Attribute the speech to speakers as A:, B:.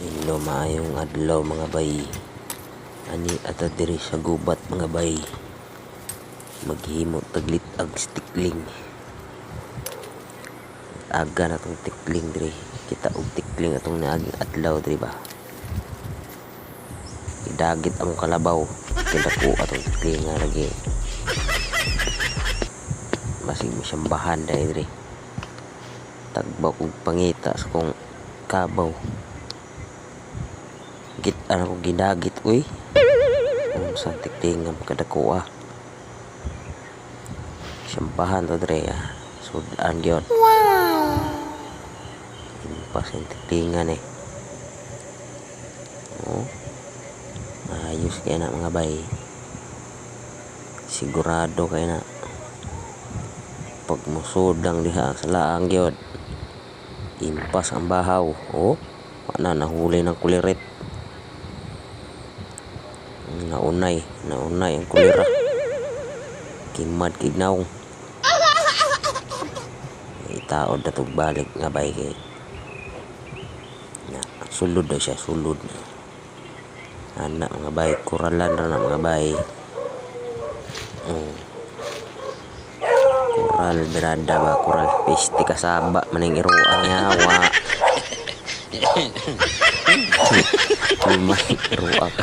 A: Hello maayong adlaw mga bay. Ani ata diri sa gubat mga bay. Maghimo taglit ag stikling. Aga na tong tikling diri. Kita og tikling atong naaging adlaw diri ba. Idagit ang kalabaw. Kidako atong tikling nga lagi. Masig mo siyang bahan dahil diri. Tagbaw kong pangita sa kong kabaw git ano ko gidagit uy. Um, sa tiktingam kadako ah siyampahan to dre ah. Sudan yun. Wow! Impas yung tiktingan eh oh. Ayos kaya na mga bay. Sigurado kaya na. Pag musudang diha sa laang yun. Impas ang bahaw. Oh wala nahuli ng kulirit naunay naunay ang kulira kimad kignaw itaod na balik nga bay kay na sulod daw siya sulod na. Anak mga bay kuralan ra na mga bay. Mm. kural berada ba? Kural piste kasaba maning iruang yawa Lumay, iruang